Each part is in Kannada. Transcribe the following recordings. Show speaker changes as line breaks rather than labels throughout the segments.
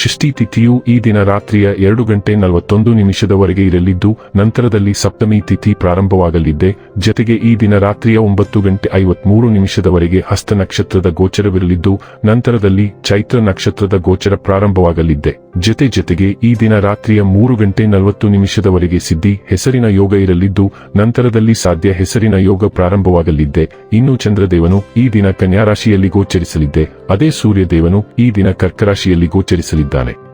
ಷಷ್ಠಿ ತಿಥಿಯು ಈ ದಿನ ರಾತ್ರಿಯ ಎರಡು ಗಂಟೆ ನಲವತ್ತೊಂದು ನಿಮಿಷದವರೆಗೆ ಇರಲಿದ್ದು, ನಂತರದಲ್ಲಿ ಸಪ್ತಮಿ ತಿಥಿ ಪ್ರಾರಂಭವಾಗಲಿದ್ದೆ ಜತೆಗೆ ಈ ದಿನ ರಾತ್ರಿಯ ಒಂಬತ್ತು ಗಂಟೆ ಐವತ್ಮೂರು ನಿಮಿಷದವರೆಗೆ ಹಸ್ತ ನಕ್ಷತ್ರದ ಗೋಚರವಿರಲಿದ್ದು, ನಂತರದಲ್ಲಿ ಚೈತ್ರ ನಕ್ಷತ್ರದ ಗೋಚರ ಪ್ರಾರಂಭವಾಗಲಿದ್ದೆ ಜತೆ ಜತೆಗೆ ಈ ದಿನ ರಾತ್ರಿಯ ಮೂರು ಗಂಟೆ ನಲವತ್ತು ನಿಮಿಷದವರೆಗೆ ಸಿದ್ಧಿ ಹೆಸರಿನ ಯೋಗ ಇರಲಿದ್ದು, ನಂತರದಲ್ಲಿ ಸಾಧ್ಯ ಹೆಸರಿನ ಯೋಗ ಪ್ರಾರಂಭವಾಗಲಿದ್ದೆ ಇನ್ನು ಚಂದ್ರದೇವನು ಈ ದಿನ ಕನ್ಯಾರಾಶಿಯಲ್ಲಿ ಗೋಚರಿಸಲಿದ್ದೆ ಅದೇ ಸೂರ್ಯದೇವನು ಈ ದಿನ ಕರ್ಕರಾಶಿಯಲ್ಲಿ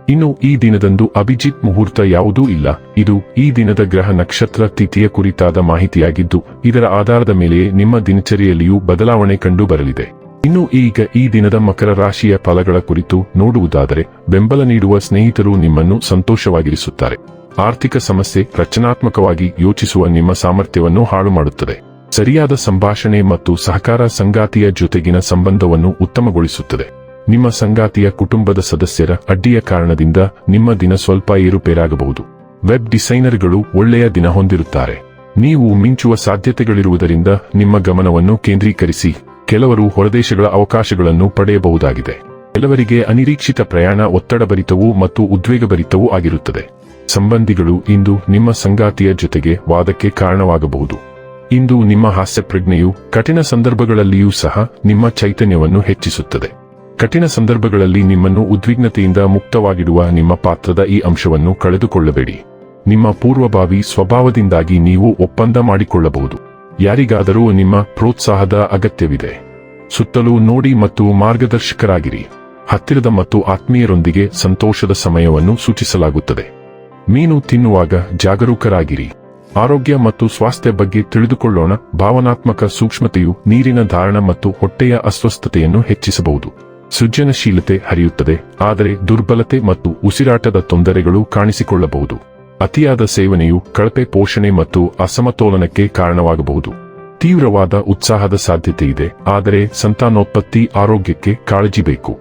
ಇನ್ನು ಈ ದಿನದಂದು ಅಭಿಜಿತ್ ಮುಹೂರ್ತ ಯಾವುದೂ ಇಲ್ಲ. ಇದು ಈ ದಿನದ ಗ್ರಹ ನಕ್ಷತ್ರ ತಿಥಿಯ ಕುರಿತಾದ ಮಾಹಿತಿಯಾಗಿದ್ದು, ಇದರ ಆಧಾರದ ಮೇಲೆಯೇ ನಿಮ್ಮ ದಿನಚರಿಯಲ್ಲಿಯೂ ಬದಲಾವಣೆ ಕಂಡು ಬರಲಿದೆ. ಇನ್ನು ಈಗ ಈ ದಿನದ ಮಕರ ರಾಶಿಯ ಫಲಗಳ ಕುರಿತು ನೋಡುವುದಾದರೆ, ಬೆಂಬಲ ನೀಡುವ ಸ್ನೇಹಿತರು ನಿಮ್ಮನ್ನು ಸಂತೋಷವಾಗಿರಿಸುತ್ತಾರೆ. ಆರ್ಥಿಕ ಸಮಸ್ಯೆ ರಚನಾತ್ಮಕವಾಗಿ ಯೋಚಿಸುವ ನಿಮ್ಮ ಸಾಮರ್ಥ್ಯವನ್ನು ಹಾಳು ಮಾಡುತ್ತದೆ. ಸರಿಯಾದ ಸಂಭಾಷಣೆ ಮತ್ತು ಸಹಕಾರ ಸಂಗಾತಿಯ ಜೊತೆಗಿನ ಸಂಬಂಧವನ್ನು ಉತ್ತಮಗೊಳಿಸುತ್ತದೆ. ನಿಮ್ಮ ಸಂಗಾತಿಯ ಕುಟುಂಬದ ಸದಸ್ಯರ ಅಡ್ಡಿಯ ಕಾರಣದಿಂದ ನಿಮ್ಮ ದಿನ ಸ್ವಲ್ಪ ಏರುಪೇರಾಗಬಹುದು. ವೆಬ್ ಡಿಸೈನರ್ಗಳು ಒಳ್ಳೆಯ ದಿನ ಹೊಂದಿರುತ್ತಾರೆ. ನೀವು ಮಿಂಚುವ ಸಾಧ್ಯತೆಗಳಿರುವುದರಿಂದ ನಿಮ್ಮ ಗಮನವನ್ನು ಕೇಂದ್ರೀಕರಿಸಿ ಕೆಲವರು ಹೊರದೇಶಗಳ ಅವಕಾಶಗಳನ್ನು ಪಡೆಯಬಹುದಾಗಿದೆ. ಕೆಲವರಿಗೆ ಅನಿರೀಕ್ಷಿತ ಪ್ರಯಾಣ ಒತ್ತಡಭರಿತವೂ ಮತ್ತು ಉದ್ವೇಗಭರಿತವೂ ಆಗಿರುತ್ತದೆ. ಸಂಬಂಧಿಗಳು ಇಂದು ನಿಮ್ಮ ಸಂಗಾತಿಯ ಜೊತೆಗೆ ವಾದಕ್ಕೆ ಕಾರಣವಾಗಬಹುದು. ಇಂದು ನಿಮ್ಮ ಹಾಸ್ಯಪ್ರಜ್ಞೆಯು ಕಠಿಣ ಸಂದರ್ಭಗಳಲ್ಲಿಯೂ ಸಹ ನಿಮ್ಮ ಚೈತನ್ಯವನ್ನು ಹೆಚ್ಚಿಸುತ್ತದೆ. ಕಠಿಣ ಸಂದರ್ಭಗಳಲ್ಲಿ ನಿಮ್ಮನ್ನು ಉದ್ವಿಗ್ನತೆಯಿಂದ ಮುಕ್ತವಾಗಿಡುವ ನಿಮ್ಮ ಪಾತ್ರದ ಈ ಅಂಶವನ್ನು ಕಳೆದುಕೊಳ್ಳಬೇಡಿ. ನಿಮ್ಮ ಪೂರ್ವಭಾವಿ ಸ್ವಭಾವದಿಂದಾಗಿ ನೀವು ಒಪ್ಪಂದ ಮಾಡಿಕೊಳ್ಳಬಹುದು. ಯಾರಿಗಾದರೂ ನಿಮ್ಮ ಪ್ರೋತ್ಸಾಹದ ಅಗತ್ಯವಿದೆ. ಸುತ್ತಲೂ ನೋಡಿ ಮತ್ತು ಮಾರ್ಗದರ್ಶಕರಾಗಿರಿ. ಹತ್ತಿರದ ಮತ್ತು ಆತ್ಮೀಯರೊಂದಿಗೆ ಸಂತೋಷದ ಸಮಯವನ್ನು ಸೂಚಿಸಲಾಗುತ್ತದೆ. ಮೀನು ತಿನ್ನುವಾಗ ಜಾಗರೂಕರಾಗಿರಿ. ಆರೋಗ್ಯ ಮತ್ತು ಸ್ವಾಸ್ಥ್ಯ ಬಗ್ಗೆ ತಿಳಿದುಕೊಳ್ಳೋಣ. ಭಾವನಾತ್ಮಕ ಸೂಕ್ಷ್ಮತೆಯು ನೀರಿನ ಧಾರಣ ಮತ್ತು ಹೊಟ್ಟೆಯ ಅಸ್ವಸ್ಥತೆಯನ್ನು ಹೆಚ್ಚಿಸಬಹುದು. ಸೃಜನಶೀಲತೆ ಹರಿಯುತ್ತದೆ, ಆದರೆ ದುರ್ಬಲತೆ ಮತ್ತು ಉಸಿರಾಟದ ತೊಂದರೆಗಳು ಕಾಣಿಸಿಕೊಳ್ಳಬಹುದು. ಅತಿಯಾದ ಸೇವನೆಯು ಕಳಪೆ ಪೋಷಣೆ ಮತ್ತು ಅಸಮತೋಲನಕ್ಕೆ ಕಾರಣವಾಗಬಹುದು. ತೀವ್ರವಾದ ಉತ್ಸಾಹದ ಸಾಧ್ಯತೆ ಇದೆ, ಆದರೆ ಸಂತಾನೋತ್ಪತ್ತಿ ಆರೋಗ್ಯಕ್ಕೆ ಕಾಳಜಿ ಬೇಕು.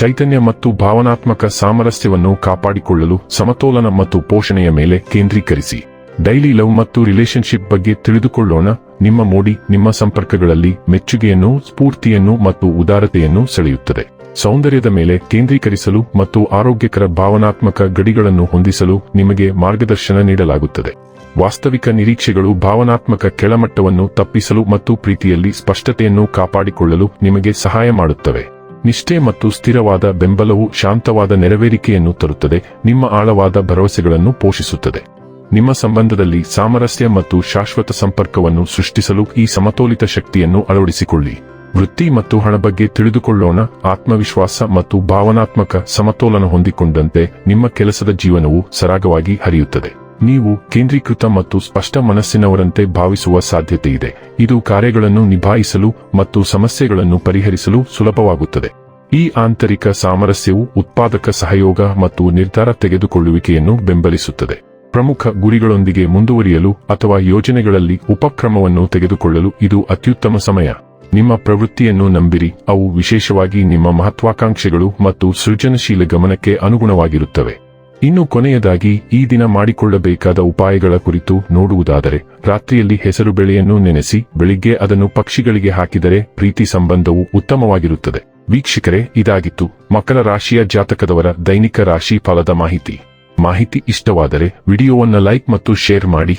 ಚೈತನ್ಯ ಮತ್ತು ಭಾವನಾತ್ಮಕ ಸಾಮರಸ್ಯವನ್ನು ಕಾಪಾಡಿಕೊಳ್ಳಲು ಸಮತೋಲನ ಮತ್ತು ಪೋಷಣೆಯ ಮೇಲೆ ಕೇಂದ್ರೀಕರಿಸಿ. ಡೈಲಿ ಲವ್ ಮತ್ತು ರಿಲೇಶನ್ಶಿಪ್ ಬಗ್ಗೆ ತಿಳಿದುಕೊಳ್ಳೋಣ, ನಿಮ್ಮ ಮೋಡಿ ನಿಮ್ಮ ಸಂಪರ್ಕಗಳಲ್ಲಿ ಮೆಚ್ಚುಗೆಯನ್ನು, ಸ್ಫೂರ್ತಿಯನ್ನು ಮತ್ತು ಉದಾರತೆಯನ್ನು ಸೆಳೆಯುತ್ತದೆ. ಸೌಂದರ್ಯದ ಮೇಲೆ ಕೇಂದ್ರೀಕರಿಸಲು ಮತ್ತು ಆರೋಗ್ಯಕರ ಭಾವನಾತ್ಮಕ ಗಡಿಗಳನ್ನು ಹೊಂದಿಸಲು ನಿಮಗೆ ಮಾರ್ಗದರ್ಶನ ನೀಡಲಾಗುತ್ತದೆ. ವಾಸ್ತವಿಕ ನಿರೀಕ್ಷೆಗಳು ಭಾವನಾತ್ಮಕ ಕೆಳಮಟ್ಟವನ್ನು ತಪ್ಪಿಸಲು ಮತ್ತು ಪ್ರೀತಿಯಲ್ಲಿ ಸ್ಪಷ್ಟತೆಯನ್ನು ಕಾಪಾಡಿಕೊಳ್ಳಲು ನಿಮಗೆ ಸಹಾಯ ಮಾಡುತ್ತವೆ. ನಿಷ್ಠೆ ಮತ್ತು ಸ್ಥಿರವಾದ ಬೆಂಬಲವು ಶಾಂತವಾದ ನೆರವೇರಿಕೆಯನ್ನು ತರುತ್ತದೆ, ನಿಮ್ಮ ಆಳವಾದ ಭರವಸೆಗಳನ್ನು ಪೋಷಿಸುತ್ತದೆ. ನಿಮ್ಮ ಸಂಬಂಧದಲ್ಲಿ ಸಾಮರಸ್ಯ ಮತ್ತು ಶಾಶ್ವತ ಸಂಪರ್ಕವನ್ನು ಸೃಷ್ಟಿಸಲು ಈ ಸಮತೋಲಿತ ಶಕ್ತಿಯನ್ನು ಅಳವಡಿಸಿಕೊಳ್ಳಿ. ವೃತ್ತಿ ಮತ್ತು ಹಣ ಬಗ್ಗೆ ತಿಳಿದುಕೊಳ್ಳೋಣ. ಆತ್ಮವಿಶ್ವಾಸ ಮತ್ತು ಭಾವನಾತ್ಮಕ ಸಮತೋಲನ ಹೊಂದಿಕೊಂಡಂತೆ ನಿಮ್ಮ ಕೆಲಸದ ಜೀವನವು ಸರಾಗವಾಗಿ ಹರಿಯುತ್ತದೆ. ನೀವು ಕೇಂದ್ರೀಕೃತ ಮತ್ತು ಸ್ಪಷ್ಟ ಮನಸ್ಸಿನವರಂತೆ ಭಾವಿಸುವ ಸಾಧ್ಯತೆ ಇದೆ. ಇದು ಕಾರ್ಯಗಳನ್ನು ನಿಭಾಯಿಸಲು ಮತ್ತು ಸಮಸ್ಯೆಗಳನ್ನು ಪರಿಹರಿಸಲು ಸುಲಭವಾಗುತ್ತದೆ. ಈ ಆಂತರಿಕ ಸಾಮರಸ್ಯವು ಉತ್ಪಾದಕ ಸಹಯೋಗ ಮತ್ತು ನಿರ್ಧಾರ ತೆಗೆದುಕೊಳ್ಳುವಿಕೆಯನ್ನು ಬೆಂಬಲಿಸುತ್ತದೆ. ಪ್ರಮುಖ ಗುರಿಗಳೊಂದಿಗೆ ಮುಂದುವರಿಯಲು ಅಥವಾ ಯೋಜನೆಗಳಲ್ಲಿ ಉಪಕ್ರಮವನ್ನು ತೆಗೆದುಕೊಳ್ಳಲು ಇದು ಅತ್ಯುತ್ತಮ ಸಮಯ. ನಿಮ್ಮ ಪ್ರವೃತ್ತಿಯನ್ನು ನಂಬಿರಿ. ಅವು ವಿಶೇಷವಾಗಿ ನಿಮ್ಮ ಮಹತ್ವಾಕಾಂಕ್ಷೆಗಳು ಮತ್ತು ಸೃಜನಶೀಲ ಗಮನಕ್ಕೆ ಅನುಗುಣವಾಗಿರುತ್ತವೆ. ಇನ್ನು ಕೊನೆಯದಾಗಿ, ಈ ದಿನ ಮಾಡಿಕೊಳ್ಳಬೇಕಾದ ಉಪಾಯಗಳ ಕುರಿತು ನೋಡುವುದಾದರೆ, ರಾತ್ರಿಯಲ್ಲಿ ಹೆಸರು ಬೆಳೆಯನ್ನು ನೆನೆಸಿ, ಬೆಳಿಗ್ಗೆ ಅದನ್ನು ಪಕ್ಷಿಗಳಿಗೆ ಹಾಕಿದರೆ ಪ್ರೀತಿ ಸಂಬಂಧವು ಉತ್ತಮವಾಗಿರುತ್ತದೆ. ವೀಕ್ಷಕರೇ, ಇದಾಗಿತ್ತು. ಮಕರ ರಾಶಿಯ ಜಾತಕದವರ ದೈನಿಕ ರಾಶಿ ಫಲದ ಮಾಹಿತಿ. ಮಾಹಿತಿ ಇಷ್ಟವಾದರೆ, ವಿಡಿಯೋವನ್ನು ಲೈಕ್ ಮತ್ತು ಶೇರ್ ಮಾಡಿ.